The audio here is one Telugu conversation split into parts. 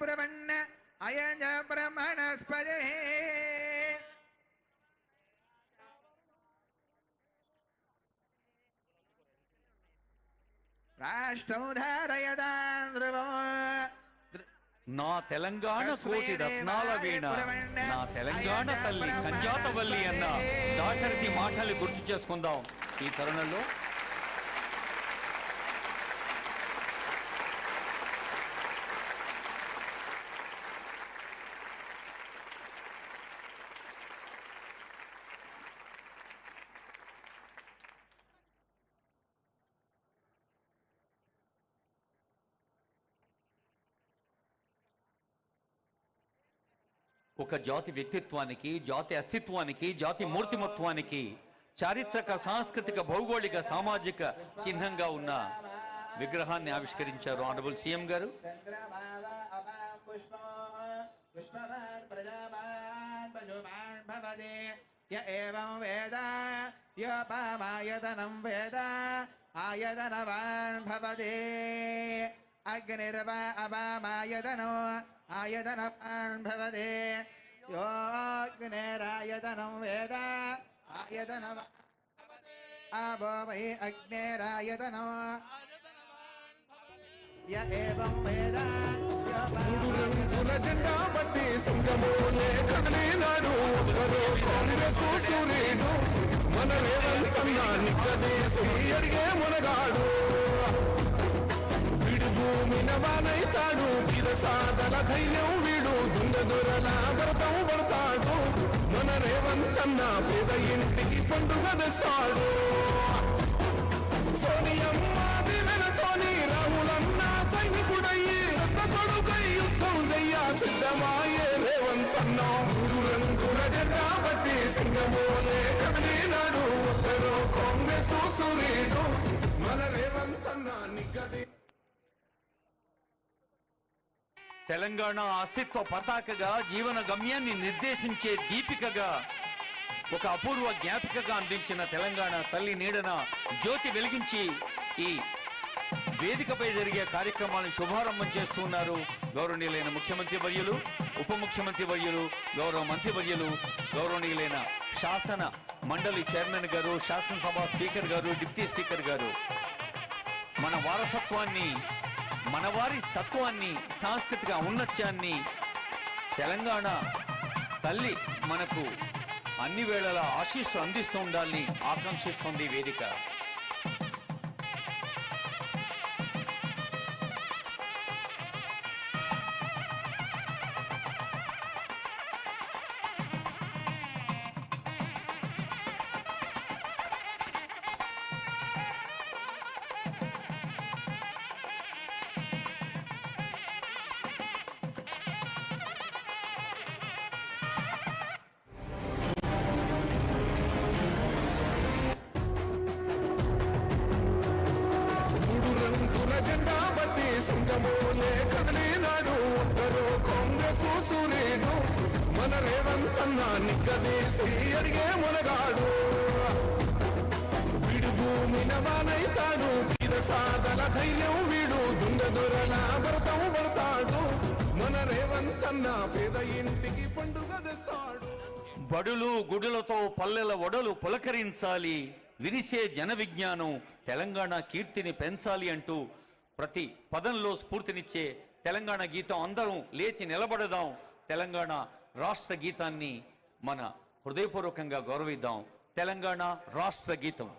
పురవన్న అయజ బ్రహ్మణస్పదే రాష్ట్రం నా తెలంగాణ కోటి రత్నాల వీణ. నా తెలంగాణ తల్లి కంజాతవల్లి అన్న దాశరథి మాటలు గుర్తు చేసుకుందాం. ఈ తరుణంలో ఒక జాతి వ్యక్తిత్వానికి జాతి అస్తిత్వానికి జాతి మూర్తిమత్వానికి చారిత్రక సాంస్కృతిక భౌగోళిక సామాజిక చిహ్నంగా ఉన్న విగ్రహాన్ని ఆవిష్కరించారు ఆనరబుల్ సీఎం గారు. య ఏవం వేద యోపమాయతనం వేద ఆయతనవాన్ భవతి అగ్నిర్వ అవామాయతనో ఆయతనవాన్ భవదే యోగ్నేరాయతనం వేద ఆయతనవాన్ ఆభో వై అగ్నేరాయతనో య ఏవం వేద జెండా బట్టి సింగమోలే కదిలినాడు ఒక్కరు కాంగ్రెస్ సూర్యుడు. మన రేవంతన్నా నిక్కదేసి అడిగే మునగాడు. వీడు భూమిన వానైతాడు వీరసాదల ధైర్యం వీడు. దుంగ దొరల భరతం పడతాడు. మన రేవంతన్న పేద ఇంటికి పండుగ తెస్తాడు సోనియమ్మ దివెనతోని రాహులన్న సైనికుడయ్యి రక్త కొడుకై యుద్ధం చెయ్య సిద్ధమాయే రేవంతన్న. మూడు రంగుల జెండా బట్టి సింగమోలే కదిలినాడు. ఒక్కరు కాంగ్రెస్ సూరీడు మన రేవంతన్న నిగది తెలంగాణ అస్తిత్వ పతాకగా జీవన గమ్యాన్ని నిర్దేశించే దీపికగా ఒక అపూర్వ జ్ఞాపికగా అందించిన తెలంగాణ తల్లి నీడన జ్యోతి వెలిగించి ఈ వేదికపై జరిగే కార్యక్రమాన్ని శుభారంభం చేస్తున్నారు గౌరవనీయులైన ముఖ్యమంత్రి వర్యులు ఉప ముఖ్యమంత్రి వర్యులు గౌరవ మంత్రి వర్యులు గౌరవనీయులైన శాసన మండలి చైర్మన్ గారు శాసనసభ స్పీకర్ గారు డిప్యూటీ స్పీకర్ గారు. మన వారసత్వాన్ని మన వారి సత్వాన్ని సాంస్కృతిక ఔన్నత్యాన్ని తెలంగాణ తల్లి మనకు అన్ని వేళలా ఆశీస్సు అందిస్తూ ఉండాలని ఆకాంక్షిస్తోంది వేదిక. మన రేవంతన్న పేద ఇంటికి పండుగ తెస్తాడు బడులు గుడులతో పల్లెల ఒడలు పులకరించాలి. విరిసే జన విజ్ఞానం తెలంగాణ కీర్తిని పెంచాలి అంటూ ప్రతి పదంలో స్ఫూర్తినిచ్చే తెలంగాణ గీతం అందరం లేచి నిలబడదాం. తెలంగాణ రాష్ట్ర గీతాన్ని మన హృదయపూర్వకంగా గౌరవిద్దాం. తెలంగాణ రాష్ట్ర గీతం.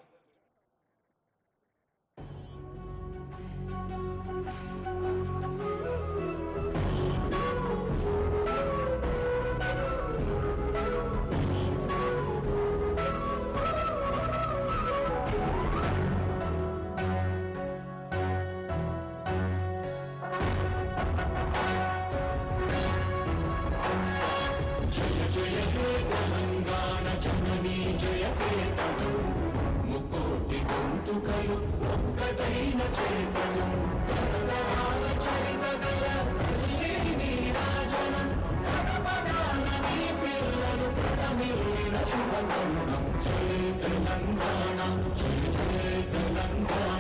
ఒక్కటైన చైతన్యం తరతరాల చరిత గల తల్లి నీరాజనం పదపదాన నీ పిల్లలు శుభతరుణం తెలంగాణ తెలంగాణ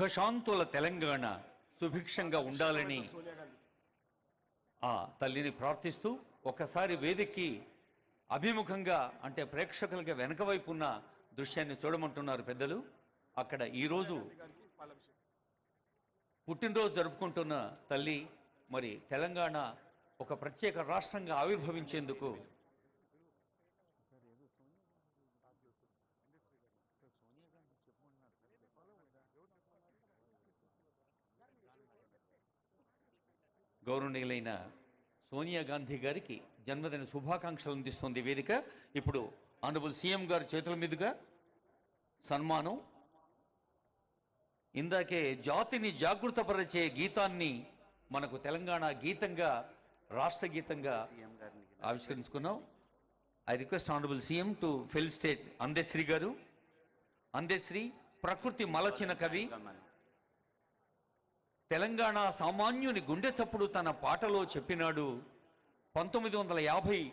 సుఖశాంతుల తెలంగాణ సుభిక్షంగా ఉండాలని ఆ తల్లిని ప్రార్థిస్తూ ఒకసారి వేదికి అభిముఖంగా అంటే ప్రేక్షకులకి వెనక వైపు ఉన్న దృశ్యాన్ని చూడమంటున్నారు పెద్దలు. అక్కడ ఈరోజు పుట్టినరోజు జరుపుకుంటున్న తల్లి మరి తెలంగాణ ఒక ప్రత్యేక రాష్ట్రంగా ఆవిర్భవించేందుకు గౌరవనీయులైన సోనియా గాంధీ గారికి జన్మదిన శుభాకాంక్షలు అందిస్తుంది వేదిక. ఇప్పుడు ఆనరబుల్ సీఎం గారి చేతుల మీదుగా సన్మానం. ఇందాకే జాతిని జాగృతపరిచే గీతాన్ని మనకు తెలంగాణ గీతంగా రాష్ట్ర గీతంగా ఆవిష్కరించుకున్నాం. I request honourable CM to fill state. Andesri గారు. అందేశ్రీ ప్రకృతి మలచిన కవి. తెలంగాణ సామాన్యుని గుండె చప్పుడు తన పాటలో చెప్పినాడు. పంతొమ్మిది వందల యాభై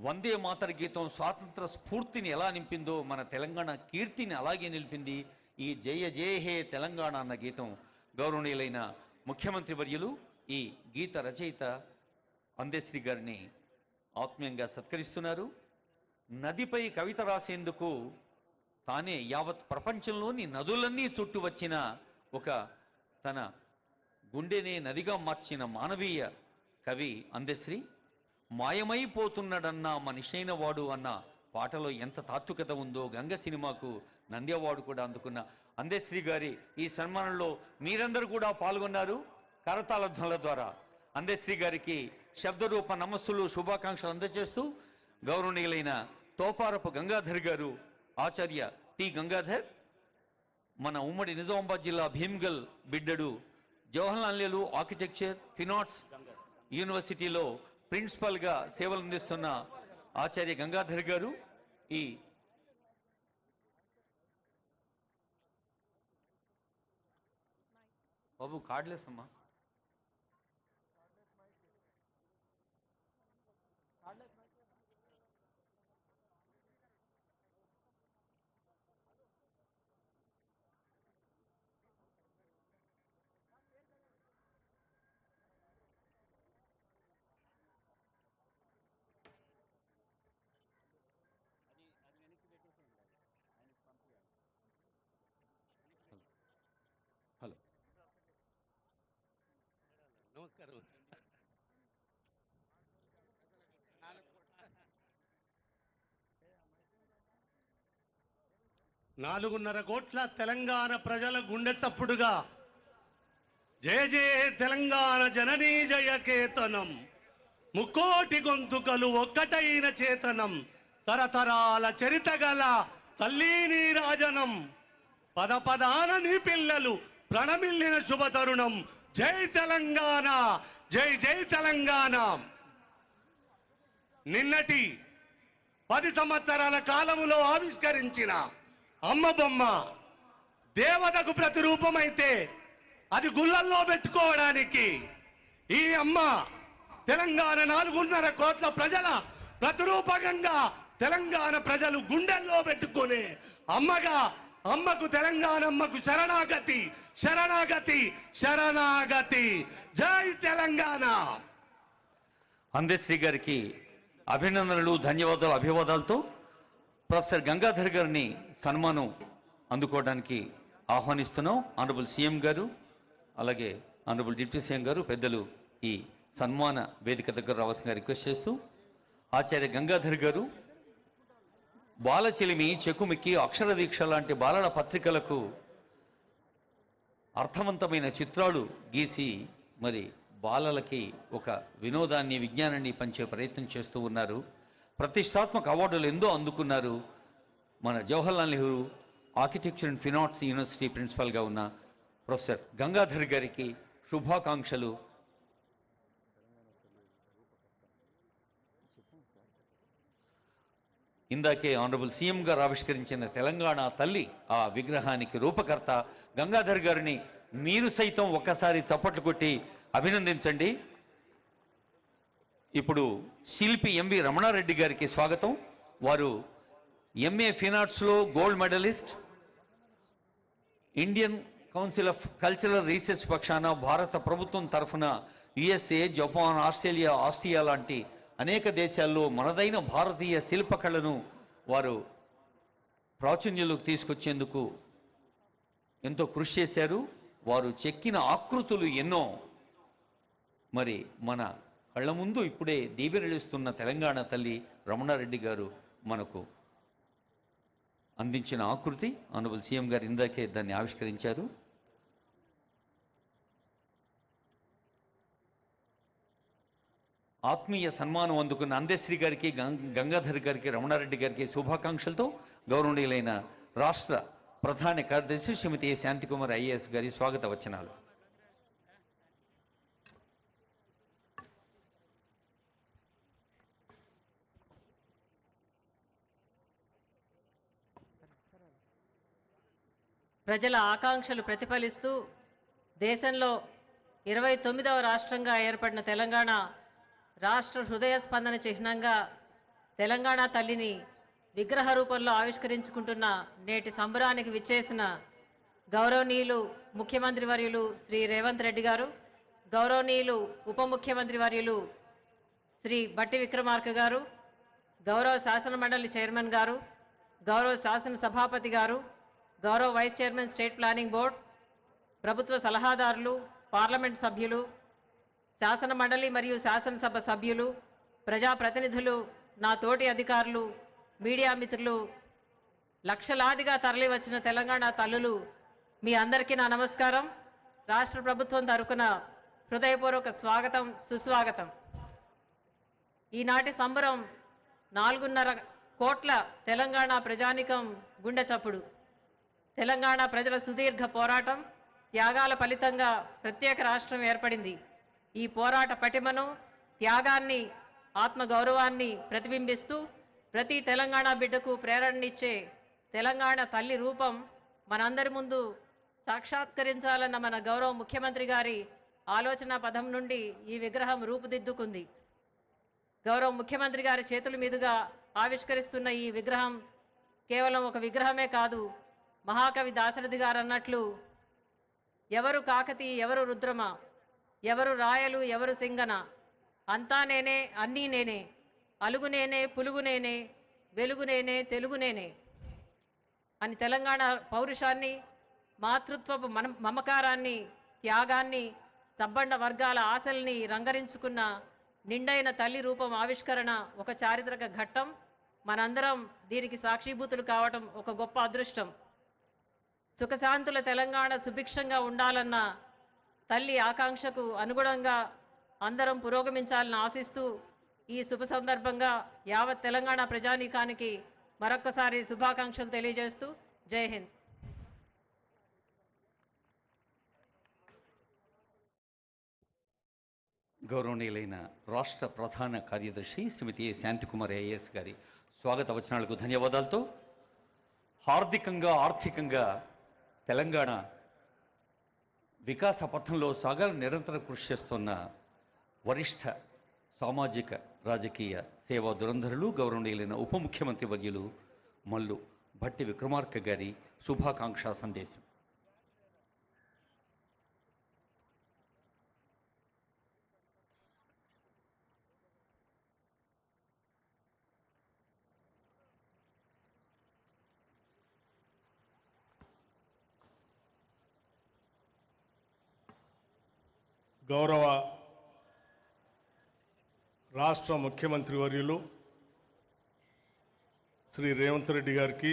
వందే మాతర గీతం స్వాతంత్ర స్ఫూర్తిని ఎలా నింపిందో మన తెలంగాణ కీర్తిని అలాగే నిలిపింది ఈ జయ జయ హే తెలంగాణ అన్న గీతం. గౌరవనీయులైన ముఖ్యమంత్రి వర్యులు ఈ గీత రచయిత అందేశ్రీ గారిని ఆత్మీయంగా సత్కరిస్తున్నారు. నదిపై కవిత రాసేందుకు తానే యావత్ ప్రపంచంలోని నదులన్నీ చుట్టూ వచ్చిన ఒక తన గుండెనే నదిగా మార్చిన మానవీయ కవి అందశ్రీ మాయమైపోతున్నాడన్న మనిషైన వాడు అన్న పాటలో ఎంత తాత్వికత ఉందో గంగ సినిమాకు నంద్యవాడు కూడా అందుకున్న అందశ్రీ గారి ఈ సన్మానంలో మీరందరూ కూడా పాల్గొన్నారు కరతాళ ద్వారా. అందశ్రీ గారికి శబ్దరూప నమస్సులు శుభాకాంక్షలు అందజేస్తూ గౌరవనీయులైన తోపారపు గంగాధర్ గారు ఆచార్య టి గంగాధర్ మన ఉమ్మడి నిజామాబాద్ జిల్లా Bheemgal బిడ్డడు Jawaharlal Nehru architecture fine arts యూనివర్సిటీలో ప్రిన్సిపల్గా సేవలు అందిస్తున్న ఆచార్య గంగాధర్ గారు ఈ బాబు కార్డులెస్ నమస్కారం. నాలుగున్నర కోట్ల తెలంగాణ ప్రజల గుండె చప్పుడుగా. జయ జయ తెలంగాణ జననీ జయ కేతనం. ముక్కోటి గొంతుకలు ఒక్కటైన చేతనం. తరతరాల చరిత గల తల్లి నీ రాజనం. పద పదాన నీ పిల్లలు ప్రణమిల్లిన శుభ తరుణం జై తెలంగాణ జై జై తెలంగాణ. నిన్నటి పది సంవత్సరాల కాలములో ఆవిష్కరించిన అమ్మ బొమ్మ దేవతకు ప్రతిరూపమైతే అది గుళ్ళల్లో పెట్టుకోవడానికి ఈ అమ్మ తెలంగాణ నాలుగున్నర కోట్ల ప్రజల ప్రతిరూపకంగా తెలంగాణ ప్రజలు గుండెల్లో పెట్టుకునే అమ్మగా అమ్మకు తెలంగాణ అమ్మకు శరణాగతి శరణాగతి శరణాగతి. జై తెలంగాణ. అందశ్రీ గారికి అభినందనలు ధన్యవాదాలు అభివాదాలతో ప్రొఫెసర్ గంగాధర్ గారిని సన్మానం అందుకోవడానికి ఆహ్వానిస్తున్నాం. ఆనరబుల్ సీఎం గారు అలాగే ఆనరబుల్ డిప్యూటీ సీఎం గారు పెద్దలు ఈ సన్మాన వేదిక దగ్గర రావాల్సిన రిక్వెస్ట్ చేస్తూ ఆచార్య గంగాధర్ గారు బాలచిలిమి చెకుమిక్కి అక్షర దీక్ష లాంటి బాలల పత్రికలకు అర్థవంతమైన చిత్రాలు గీసి మరి బాలలకి ఒక వినోదాన్ని విజ్ఞానాన్ని పంచే ప్రయత్నం చేస్తూ ఉన్నారు. ప్రతిష్టాత్మక అవార్డులు ఎందో అందుకున్నారు. మన Jawaharlal Nehru architecture and fine arts university ప్రిన్సిపల్గా ఉన్న ప్రొఫెసర్ గంగాధర్ గారికి శుభాకాంక్షలు. ఇందాకే ఆనరబుల్ సీఎం గారు ఆవిష్కరించిన తెలంగాణ తల్లి ఆ విగ్రహానికి రూపకర్త గంగాధర్ గారిని మీరు సైతం ఒక్కసారి చప్పట్లు కొట్టి అభినందించండి. ఇప్పుడు శిల్పి ఎంవి రమణారెడ్డి గారికి స్వాగతం. వారు MA ఫినార్ట్స్లో gold medalist. Indian council of cultural research పక్షాన భారత ప్రభుత్వం తరఫున యుఎస్ఏ జపాన్ ఆస్ట్రేలియా ఆస్ట్రియా లాంటి అనేక దేశాల్లో మనదైన భారతీయ శిల్పకళను వారు ప్రాచుర్యంలోకి తీసుకొచ్చేందుకు ఎంతో కృషి చేశారు. వారు చెక్కిన ఆకృతులు ఎన్నో. మరి మన కళ్ళ ముందు ఇప్పుడే దీవెనలిస్తున్న తెలంగాణ తల్లి రమణారెడ్డి గారు మనకు అందించిన ఆకృతి. ఆనబుల్ సీఎం గారు ఇందాకే దాన్ని ఆవిష్కరించారు. ఆత్మీయ సన్మానం అందుకున్న అందశ్రీ గారికి గం- గంగాధర్ గారికి రమణారెడ్డి గారికి శుభాకాంక్షలతో గౌరవనీయులైన రాష్ట్ర ప్రధాన కార్యదర్శి శ్రీమతి ఏ. శాంతికుమార్ ఐఏఎస్ గారి స్వాగత వచనాలు. ప్రజల ఆకాంక్షలు ప్రతిఫలిస్తూ దేశంలో ఇరవై తొమ్మిదవ రాష్ట్రంగా ఏర్పడిన తెలంగాణ రాష్ట్ర హృదయ స్పందన చిహ్నంగా తెలంగాణ తల్లిని విగ్రహ రూపంలో ఆవిష్కరించుకుంటున్న నేటి సంబరానికి విచ్చేసిన గౌరవనీయులు ముఖ్యమంత్రి వర్యులు శ్రీ రేవంత్ రెడ్డి గారు గౌరవనీయులు ఉప ముఖ్యమంత్రి వర్యులు శ్రీ బట్టి విక్రమార్క గారు గౌరవ శాసన మండలి చైర్మన్ గారు గౌరవ శాసన సభాపతి గారు గౌరవ vice chairman state planning board ప్రభుత్వ సలహాదారులు పార్లమెంట్ సభ్యులు శాసన మండలి మరియు శాసనసభ సభ్యులు ప్రజాప్రతినిధులు నా తోటి అధికారులు మీడియా మిత్రులు లక్షలాదిగా తరలివచ్చిన తెలంగాణ తల్లులు మీ అందరికీ నా నమస్కారం. రాష్ట్ర ప్రభుత్వం తరపున హృదయపూర్వక స్వాగతం సుస్వాగతం. ఈనాటి సంబరం నాలుగున్నర కోట్ల తెలంగాణ ప్రజానికం గుండె చప్పుడు. తెలంగాణ ప్రజల సుదీర్ఘ పోరాటం త్యాగాల ఫలితంగా ప్రత్యేక రాష్ట్రం ఏర్పడింది. ఈ పోరాట పటిమను త్యాగాన్ని ఆత్మగౌరవాన్ని ప్రతిబింబిస్తూ ప్రతి తెలంగాణ బిడ్డకు ప్రేరణనిచ్చే తెలంగాణ తల్లి రూపం మనందరి ముందు సాక్షాత్కరించాలన్న మన గౌరవ ముఖ్యమంత్రి గారి ఆలోచన పదం నుండి ఈ విగ్రహం రూపుదిద్దుకుంది. గౌరవ ముఖ్యమంత్రి గారి చేతుల మీదుగా ఆవిష్కరిస్తున్న ఈ విగ్రహం కేవలం ఒక విగ్రహమే కాదు మహాకవి దాశరథి గారు అన్నట్లు ఎవరు కాకతి ఎవరు రుద్రమ ఎవరు రాయలు ఎవరు సింగన. అంతా నేనే అన్నీ నేనే. అలుగు నేనే పులుగు నేనే వెలుగు నేనే తెలుగు నేనే. అని తెలంగాణ పౌరుషాన్ని మాతృత్వపు మన మమకారాన్ని త్యాగాన్ని సబ్బండ వర్గాల ఆశల్ని రంగరించుకున్న నిండైన తల్లి రూపం ఆవిష్కరణ ఒక చారిత్రక ఘట్టం. మనందరం దీనికి సాక్షిభూతులు కావటం ఒక గొప్ప అదృష్టం. సుఖశాంతుల తెలంగాణ సుభిక్షంగా ఉండాలన్న తల్లి ఆకాంక్షకు అనుగుణంగా అందరం పురోగమించాలని ఆశిస్తూ ఈ శుభ సందర్భంగా యావత్ తెలంగాణ ప్రజానీకానికి మరొక్కసారి శుభాకాంక్షలు తెలియజేస్తూ జై హింద్. గౌరవనీయులైన రాష్ట్ర ప్రధాన కార్యదర్శి శ్రీమతి ఏ శాంతికుమార్ ఏఎస్ గారి స్వాగత వచనాలకు ధన్యవాదాలతో హార్దికంగా ఆర్థికంగా తెలంగాణ వికాస పథంలో సాగర్ నిరంతరం కృషి చేస్తున్న వరిష్ఠ సామాజిక రాజకీయ సేవా దురంధరులు గౌరవనీయులైన ఉప ముఖ్యమంత్రి వర్యులు మల్లు భట్టి విక్రమార్క గారి శుభాకాంక్ష సందేశం. గౌరవ రాష్ట్ర ముఖ్యమంత్రి వర్యులు శ్రీ రేవంత్ రెడ్డి గారికి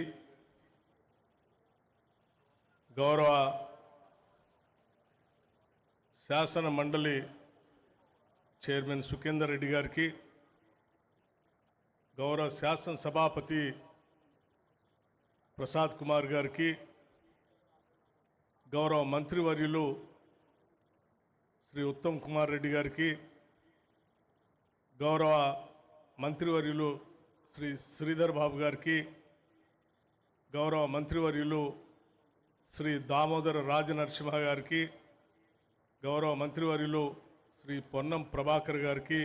గౌరవ శాసన మండలి చైర్మన్ సుఖేందర్ రెడ్డి గారికి గౌరవ శాసన సభాపతి ప్రసాద్ కుమార్ గారికి గౌరవ మంత్రివర్యులు శ్రీ ఉత్తమ్ కుమార్ రెడ్డి గారికి గౌరవ మంత్రివర్యులు శ్రీ శ్రీధర్ బాబు గారికి గౌరవ మంత్రివర్యులు శ్రీ దామోదర రాజనరసింహ గారికి గౌరవ మంత్రివర్యులు శ్రీ పొన్నం ప్రభాకర్ గారికి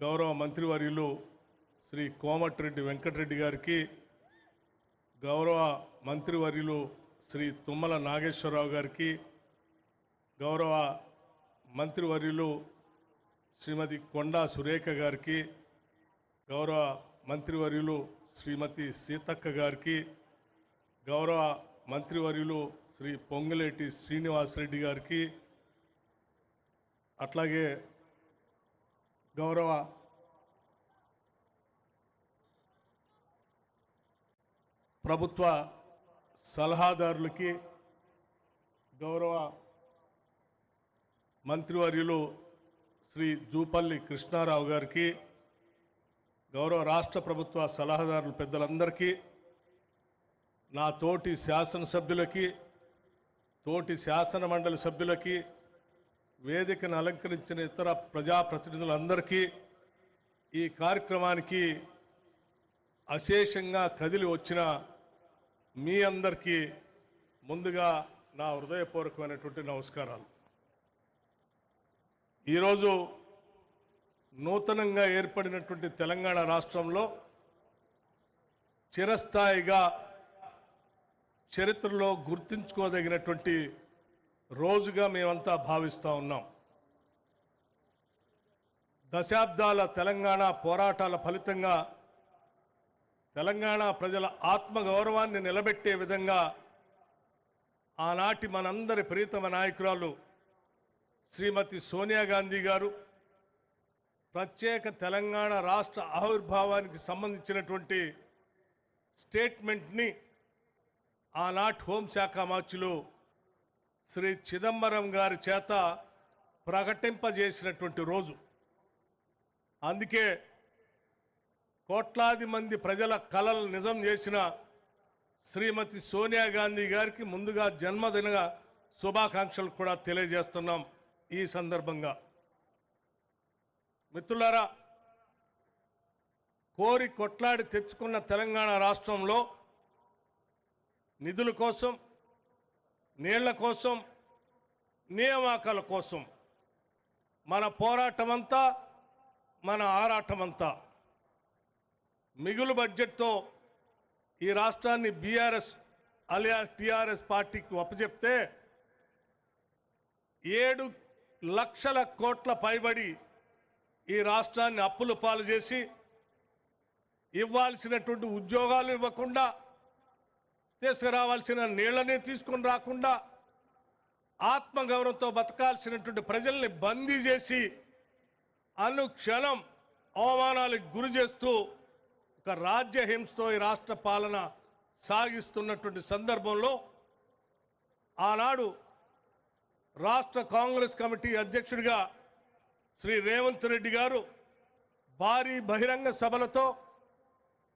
గౌరవ మంత్రివర్యులు శ్రీ కోమటిరెడ్డి వెంకటరెడ్డి గారికి గౌరవ మంత్రివర్యులు శ్రీ తుమ్మల నాగేశ్వరరావు గారికి గౌరవ మంత్రివర్యులు శ్రీమతి కొండా సురేఖ గారికి గౌరవ మంత్రివర్యులు శ్రీమతి సీతక్క గారికి గౌరవ మంత్రివర్యులు శ్రీ పొంగులేటి శ్రీనివాసరెడ్డి గారికి అట్లాగే గౌరవ ప్రభుత్వ సలహాదారులకి గౌరవ మంత్రివర్యులు శ్రీ జూపల్లి కృష్ణారావు గారికి గౌరవ రాష్ట్ర ప్రభుత్వ సలహాదారులు పెద్దలందరికీ నా తోటి శాసనసభ్యులకి తోటి శాసన మండలి సభ్యులకి వేదికను అలంకరించిన ఇతర ప్రజాప్రతినిధులందరికీ ఈ కార్యక్రమానికి అశేషంగా కదిలి వచ్చిన మీ అందరికీ ముందుగా నా హృదయపూర్వకమైనటువంటి నమస్కారాలు. ఈరోజు నూతనంగా ఏర్పడినటువంటి తెలంగాణ రాష్ట్రంలో చిరస్థాయిగా చరిత్రలో గుర్తుంచుకోదగినటువంటి రోజుగా మేమంతా భావిస్తూ ఉన్నాం. దశాబ్దాల తెలంగాణ పోరాటాల ఫలితంగా తెలంగాణ ప్రజల ఆత్మగౌరవాన్ని నిలబెట్టే విధంగా ఆనాటి మనందరి ప్రీతమ నాయకురాలు శ్రీమతి సోనియా గాంధీ గారు ప్రత్యేక తెలంగాణ రాష్ట్ర ఆవిర్భావానికి సంబంధించినటువంటి స్టేట్మెంట్ని ఆనాటి హోంశాఖ మార్చులు శ్రీ చిదంబరం గారి చేత ప్రకటింపజేసినటువంటి రోజు. అందుకే కోట్లాది మంది ప్రజల కలలు నిజం చేసిన శ్రీమతి సోనియా గాంధీ గారికి ముందుగా జన్మదిన శుభాకాంక్షలు కూడా తెలియజేస్తున్నాం. ఈ సందర్భంగా మిత్రులారా కోరి కొట్లాడి తెచ్చుకున్న తెలంగాణ రాష్ట్రంలో నిధుల కోసం నీళ్ళ కోసం నియామకాల కోసం మన పోరాటమంతా మన ఆరాటమంతా మిగులు బడ్జెట్తో ఈ రాష్ట్రాన్ని బీఆర్ఎస్ అలియా టీఆర్ఎస్ పార్టీకి అప్పచెప్తే ఏడు లక్షల కోట్ల పైబడి ఈ రాష్ట్రాన్ని అప్పులు పాలు చేసి ఇవ్వాల్సినటువంటి ఉద్యోగాలు ఇవ్వకుండా తీసుకురావాల్సిన నీళ్ళని తీసుకొని రాకుండా ఆత్మగౌరవంతో బతకాల్సినటువంటి ప్రజల్ని బందీ చేసి అనుక్షణం అవమానాలకు గురి చేస్తూ ఒక రాజ్యహింసతో ఈ రాష్ట్ర పాలన సాగిస్తున్నటువంటి సందర్భంలో ఆనాడు రాష్ట్ర కాంగ్రెస్ కమిటీ అధ్యక్షుడిగా శ్రీ రేవంత్ రెడ్డి గారు భారీ బహిరంగ సభలతో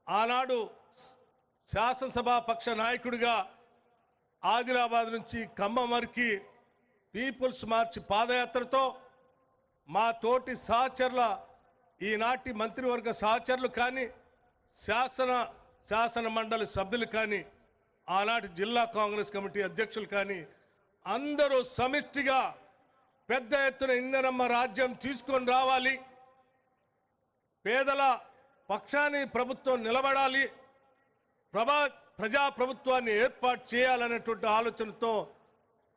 ఆనాడు శాసనసభా పక్ష నాయకుడిగా ఆదిలాబాద్ నుంచి ఖమ్మం వరకు పీపుల్స్ మార్చ్ పాదయాత్రతో మా తోటి సహచరుల ఈనాటి మంత్రివర్గ సహచరులు కానీ శాసన శాసన మండలి సభ్యులు కానీ ఆనాటి జిల్లా కాంగ్రెస్ కమిటీ అధ్యక్షులు కానీ అందరూ సమిష్టిగా పెద్ద ఎత్తున ఇందనమ్మ రాజ్యం తీసుకొని రావాలి. పేదల పక్షాన్ని ప్రభుత్వం నిలబడాలి. ప్రభా ప్రజా ప్రభుత్వాన్ని ఏర్పాటు చేయాలనేటువంటి ఆలోచనతో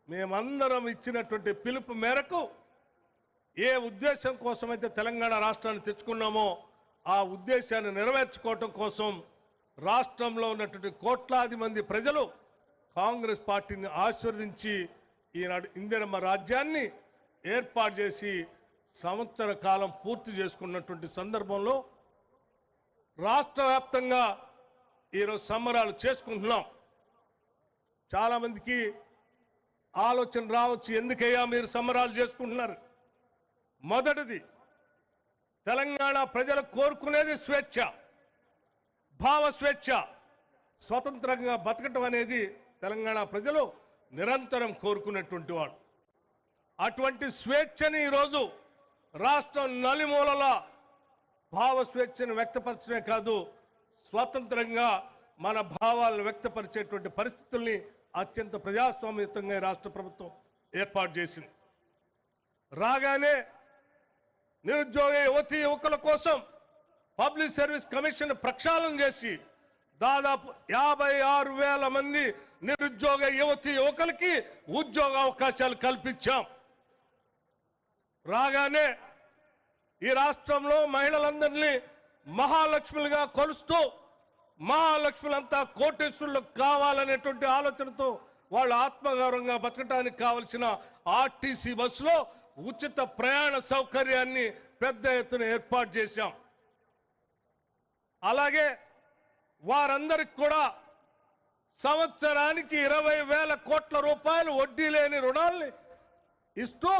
మేమందరం ఇచ్చినటువంటి పిలుపు మేరకు ఏ ఉద్దేశం కోసమైతే తెలంగాణ రాష్ట్రాన్ని తెచ్చుకున్నామో ఆ ఉద్దేశాన్ని నెరవేర్చుకోవటం కోసం రాష్ట్రంలో ఉన్నటువంటి కోట్లాది మంది ప్రజలు కాంగ్రెస్ పార్టీని ఆశీర్వదించి ఈనాడు ఇందిరమ్మ రాజ్యాన్ని ఏర్పాటు చేసి సంవత్సర కాలం పూర్తి చేసుకున్నటువంటి సందర్భంలో రాష్ట్ర వ్యాప్తంగా ఈరోజు సంబరాలు చేసుకుంటున్నాం. చాలామందికి ఆలోచన రావచ్చు ఎందుకయ్యా మీరు సంబరాలు చేసుకుంటున్నారు? మొదటిది తెలంగాణ ప్రజలు కోరుకునేది స్వేచ్ఛ భావ స్వేచ్ఛ స్వతంత్రంగా బతకటం అనేది తెలంగాణ ప్రజలు నిరంతరం కోరుకున్నటువంటి వాడు. అటువంటి స్వేచ్ఛని ఈరోజు రాష్ట్రం నలిమూలల భావ స్వేచ్ఛను వ్యక్తపరచడమే కాదు స్వతంత్రంగా మన భావాలను వ్యక్తపరిచేటువంటి పరిస్థితుల్ని అత్యంత ప్రజాస్వామ్యతంగా రాష్ట్ర ప్రభుత్వం ఏర్పాటు చేసింది. రాగానే నిరుద్యోగ యువతి యువకుల కోసం పబ్లిక్ సర్వీస్ కమిషన్ ప్రక్షాళన చేసి దాదాపు యాభై ఆరు వేల మంది నిరుద్యోగ యువతి యువకులకి ఉద్యోగ అవకాశాలు కల్పించాం. రాగానే ఈ రాష్ట్రంలో మహిళలందరినీ మహాలక్ష్ములుగా కొలుస్తూ మహాలక్ష్ములంతా కోటేశ్వరులు కావాలనేటువంటి ఆలోచనతో వాళ్ళు ఆత్మగౌరవంగా బతకడానికి కావలసిన ఆర్టీసీ బస్సులో ఉచిత ప్రయాణ సౌకర్యాన్ని పెద్ద ఎత్తున ఏర్పాటు చేశాం. అలాగే వారందరికి కూడా సంవత్సరానికి ఇరవై వేల కోట్ల రూపాయలు వడ్డీ లేని రుణాల్ని ఇస్తూ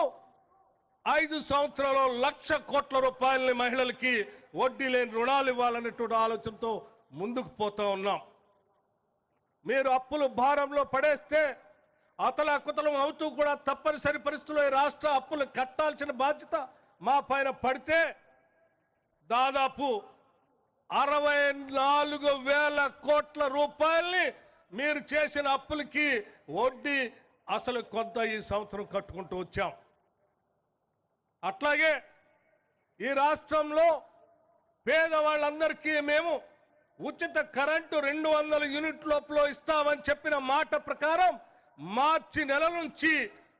ఐదు సంవత్సరాలు లక్ష కోట్ల రూపాయలని మహిళలకి వడ్డీ లేని రుణాలు ఇవ్వాలనేటువంటి ఆలోచనతో ముందుకు పోతూ ఉన్నాం. మీరు అప్పులు భారంలో పడేస్తే అతలాకుతలం అవుతూ కూడా తప్పనిసరి పరిస్థితుల్లో ఈ రాష్ట్ర అప్పులు కట్టాల్సిన బాధ్యత మా పైన పడితే దాదాపు అరవై నాలుగు వేల కోట్ల రూపాయల్ని మీరు చేసిన అప్పులకి వడ్డీ అసలు కొంత ఈ సంవత్సరం కట్టుకుంటూ వచ్చాం. అట్లాగే ఈ రాష్ట్రంలో పేదవాళ్ళందరికీ మేము ఉచిత కరెంటు రెండు వందల యూనిట్ లోపల ఇస్తామని చెప్పిన మాట ప్రకారం మార్చి నెల నుంచి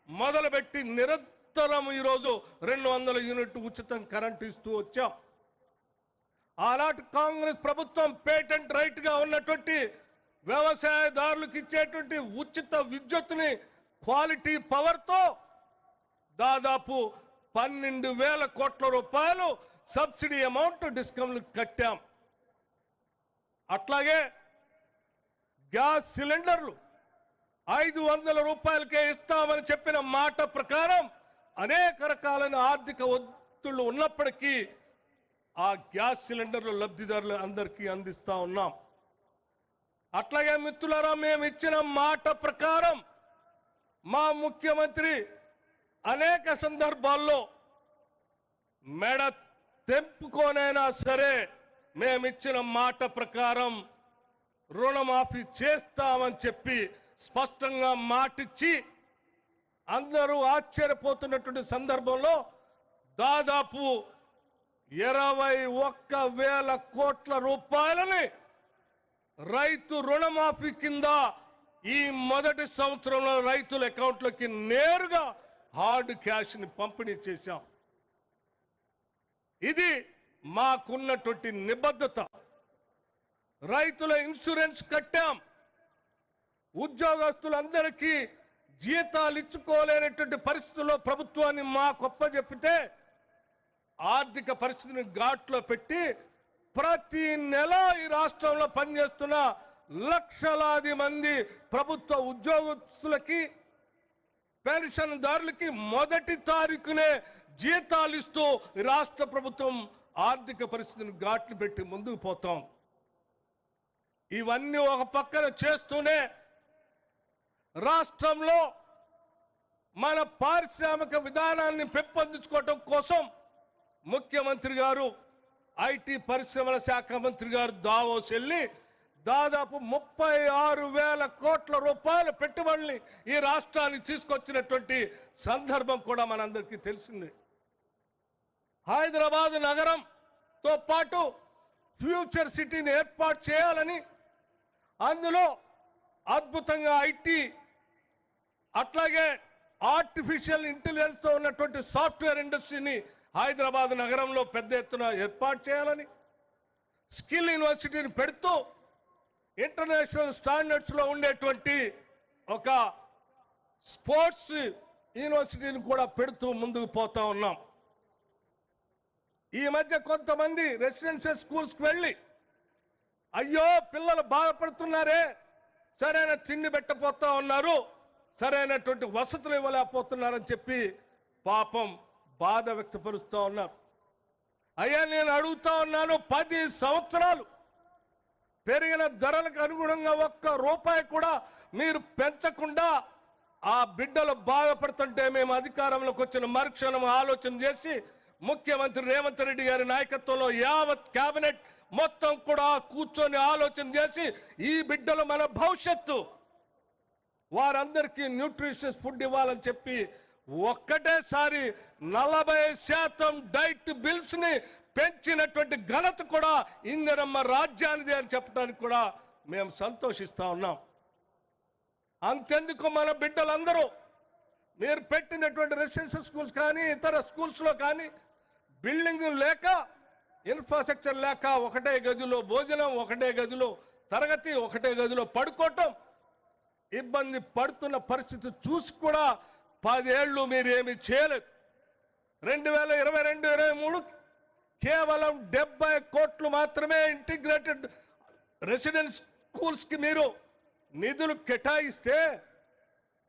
మొదలుపెట్టి నిరంతరం ఈరోజు రెండు వందల యూనిట్ ఉచితం కరెంటు ఇస్తూ వచ్చాం. ఆనాటి కాంగ్రెస్ ప్రభుత్వం పేటెంట్ రైట్గా ఉన్నటువంటి వ్యవసాయదారులకు ఇచ్చేటువంటి ఉచిత విద్యుత్తుని క్వాలిటీ పవర్తో దాదాపు పన్నెండు వేల కోట్ల రూపాయలు సబ్సిడీ అమౌంట్ డిస్కౌంట్లు కట్టాం. అట్లాగే గ్యాస్ సిలిండర్లు ఐదు వందల రూపాయలకే ఇస్తామని చెప్పిన మాట ప్రకారం అనేక రకాలైన ఆర్థిక ఒత్తిళ్ళు ఉన్నప్పటికీ ఆ గ్యాస్ సిలిండర్లు లబ్ధిదారులు అందరికీ అందిస్తా ఉన్నాం. అట్లాగే మిత్రులారా మేము ఇచ్చిన మాట ప్రకారం మా ముఖ్యమంత్రి అనేక సందర్భాల్లో మెడ తెంపుకోనైనా సరే మేమిచ్చిన మాట ప్రకారం రుణమాఫీ చేస్తామని చెప్పి స్పష్టంగా మాటిచ్చి అందరూ ఆశ్చర్యపోతున్నటువంటి సందర్భంలో దాదాపు ఇరవై ఒక్క వేల కోట్ల రూపాయలని రైతు రుణమాఫీ కింద ఈ మొదటి సంవత్సరంలో రైతుల అకౌంట్లోకి నేరుగా హార్డ్ క్యాష్ని పంపిణీ చేశాం. ఇది మాకున్నటువంటి నిబద్ధత. రైతుల ఇన్సూరెన్స్ కట్టాం. ఉద్యోగస్తులందరికీ జీతాలు ఇచ్చుకోలేనటువంటి పరిస్థితుల్లో ప్రభుత్వాన్ని మా గొప్ప చెప్పితే ఆర్థిక పరిస్థితిని ఘాట్లో పెట్టి ప్రతి నెల ఈ రాష్ట్రంలో పనిచేస్తున్న లక్షలాది మంది ప్రభుత్వ ఉద్యోగస్తులకి పెన్షన్దారులకి మొదటి తారీఖునే జీతాలు ఇస్తూ రాష్ట్ర ప్రభుత్వం ఆర్థిక పరిస్థితిని ఘాట్లు పెట్టి ముందుకు పోతాం. ఇవన్నీ ఒక పక్కన చేస్తూనే రాష్ట్రంలో మన పారిశ్రామిక విధానాన్ని పెంపొందించుకోవటం కోసం ముఖ్యమంత్రి గారు ఐటీ పరిశ్రమల శాఖ మంత్రి గారు దావోస్ వెళ్ళి దాదాపు ముప్పై ఆరు వేల కోట్ల రూపాయల పెట్టుబడుల్ని ఈ రాష్ట్రానికి తీసుకొచ్చినటువంటి సందర్భం కూడా మనందరికీ తెలిసింది. హైదరాబాద్ నగరంతో పాటు ఫ్యూచర్ సిటీని ఏర్పాటు చేయాలని అందులో అద్భుతంగా ఐటీ అట్లాగే ఆర్టిఫిషియల్ ఇంటెలిజెన్స్తో ఉన్నటువంటి సాఫ్ట్వేర్ ఇండస్ట్రీని హైదరాబాద్ నగరంలో పెద్ద ఎత్తున ఏర్పాటు చేయాలని స్కిల్ యూనివర్సిటీని పెడుతూ ఇంటర్నేషనల్ స్టాండర్డ్స్లో ఉండేటువంటి ఒక స్పోర్ట్స్ యూనివర్సిటీని కూడా పెడుతూ ముందుకు పోతా ఉన్నాం. ఈ మధ్య కొంతమంది రెసిడెన్షియల్ స్కూల్స్కి వెళ్ళి అయ్యో పిల్లలు బాధపడుతున్నారే సరైన తిండి పెట్టపోతా ఉన్నారు సరైనటువంటి వసతులు ఇవ్వలేకపోతున్నారని చెప్పి పాపం బాధ వ్యక్తపరుస్తూ ఉన్నారు. అయ్యా నేను అడుగుతా ఉన్నాను పది సంవత్సరాలు పెరిగిన ధరలకు అనుగుణంగా ఒక్క రూపాయి కూడా మీరు పెంచకుండా ఆ బిడ్డలు బాధపడుతుంటే మేము అధికారంలోకి వచ్చిన మరుక్షణం ఆలోచన చేసి ముఖ్యమంత్రి రేవంత్ రెడ్డి గారి నాయకత్వంలో యావత్ కేబినెట్ మొత్తం కూడా కూర్చొని ఆలోచన చేసి ఈ బిడ్డలు మన భవిష్యత్తు వారందరికీ న్యూట్రిషియస్ ఫుడ్ ఇవ్వాలని చెప్పి ఒక్కటేసారి నలభై శాతం డైట్ బిల్స్ని పెంచినటువంటి ఘనత కూడా ఇందిరమ్మ రాజ్యానిది అని చెప్పడానికి కూడా మేము సంతోషిస్తా ఉన్నాం. అంతెందుకు మన బిడ్డలందరూ? మీరు పెట్టినటువంటి రెసిడెన్షియల్ స్కూల్స్ కానీ ఇతర స్కూల్స్లో కానీ బిల్డింగ్ లేక ఇన్ఫ్రాస్ట్రక్చర్ లేక ఒకటే గదిలో భోజనం ఒకటే గదిలో తరగతి ఒకటే గదిలో పడుకోవటం ఇబ్బంది పడుతున్న పరిస్థితి చూసి కూడా పదేళ్ళు మీరేమి చేయలేదు. రెండు వేల ఇరవై రెండు ఇరవై మూడు కేవలం డెబ్బై కోట్లు మాత్రమే ఇంటిగ్రేటెడ్ రెసిడెన్స్ స్కూల్స్కి మీరు నిధులు కేటాయిస్తే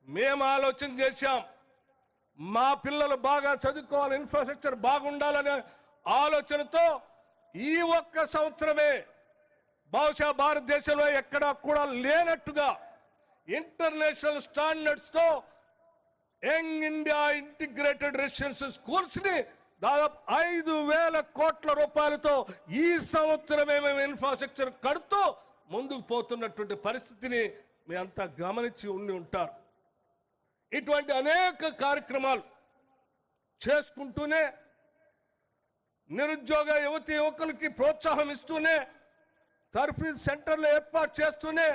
మేము ఆలోచన చేశాం. మా పిల్లలు బాగా చదువుకోవాలి ఇన్ఫ్రాస్ట్రక్చర్ బాగుండాలనే ఆలోచనతో ఈ ఒక్క సంవత్సరమే బహుశా భారతదేశంలో ఎక్కడా కూడా లేనట్టుగా ఇంటర్నేషనల్ స్టాండర్డ్స్తో యంగ్ ఇండియా ఇంటిగ్రేటెడ్ రెసిడెన్షియల్ స్కూల్స్ని దాదాపు ఐదు వేల కోట్ల రూపాయలతో ఈ సంవత్సరమే మేము ఇన్ఫ్రాస్ట్రక్చర్ కడుతూ ముందుకు పోతున్నటువంటి పరిస్థితిని మీ అంతా గమనించి ఉండి ఉంటారు. ఇటువంటి అనేక కార్యక్రమాలు చేసుకుంటూనే నిరుద్యోగ యువతి యువకులకి ప్రోత్సాహం ఇస్తూనే తర్ఫీజ్ సెంటర్లు ఏర్పాటు చేస్తూనే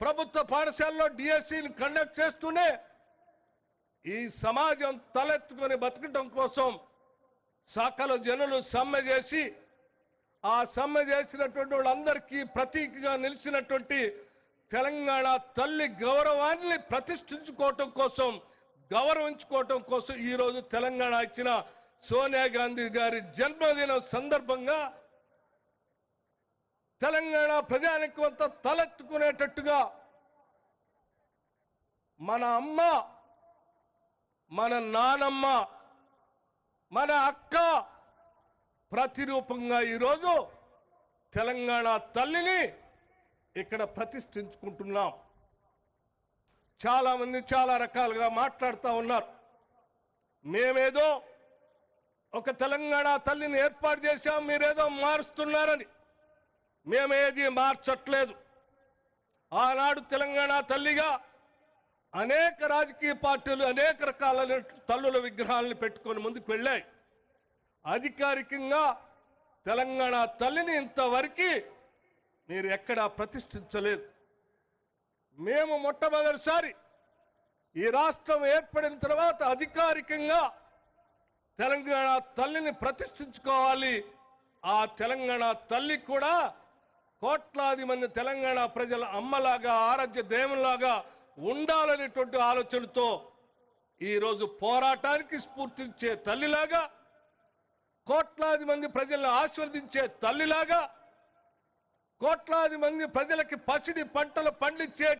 ప్రభుత్వ పాఠశాలలో డిఎస్సీని కండక్ట్ చేస్తూనే ఈ సమాజం తలెత్తుకొని బతకటం కోసం సకల జనులు సమ్మె చేసి ఆ సమ్మె చేసినటువంటి వాళ్ళందరికీ ప్రతీకగా నిలిచినటువంటి తెలంగాణ తల్లి గౌరవాన్ని ప్రతిష్ఠించుకోవటం కోసం గౌరవించుకోవటం కోసం ఈరోజు తెలంగాణ ఇచ్చిన సోనియా గాంధీ గారి జన్మదినం సందర్భంగా తెలంగాణ ప్రజానికి అంతా తలెత్తుకునేటట్టుగా మన అమ్మ మన నానమ్మ మన అక్క ప్రతిరూపంగా ఈరోజు తెలంగాణ తల్లిని ఇక్కడ ప్రతిష్ఠించుకుంటున్నాం. చాలామంది చాలా రకాలుగా మాట్లాడుతూ ఉన్నారు. మేమేదో ఒక తెలంగాణ తల్లిని ఏర్పాటు చేశాం మీరేదో మారుస్తున్నారని. మేమేది మార్చట్లేదు. ఆనాడు తెలంగాణ తల్లిగా అనేక రాజకీయ పార్టీలు అనేక రకాల తల్లుల విగ్రహాలను పెట్టుకొని ముందుకు వెళ్ళాయి. అధికారికంగా తెలంగాణ తల్లిని ఇంతవరకు మీరు ఎక్కడా ప్రతిష్ఠించలేదు. మేము మొట్టమొదటిసారి ఈ రాష్ట్రం ఏర్పడిన తర్వాత అధికారికంగా తెలంగాణ తల్లిని ప్రతిష్ఠించుకోవాలి. ఆ తెలంగాణ తల్లి కూడా కోట్లాది మంది తెలంగాణ ప్రజల అమ్మలాగా ఆరాధ్య దేవునిలాగా ఉండాలనేటువంటి ఆలోచనతో ఈరోజు పోరాటానికి స్ఫూర్తించే తల్లిలాగా కోట్లాది మంది ప్రజలను ఆశీర్వదించే తల్లిలాగా కోట్లాది మంది ప్రజలకి పసిడి పంటలు పండించే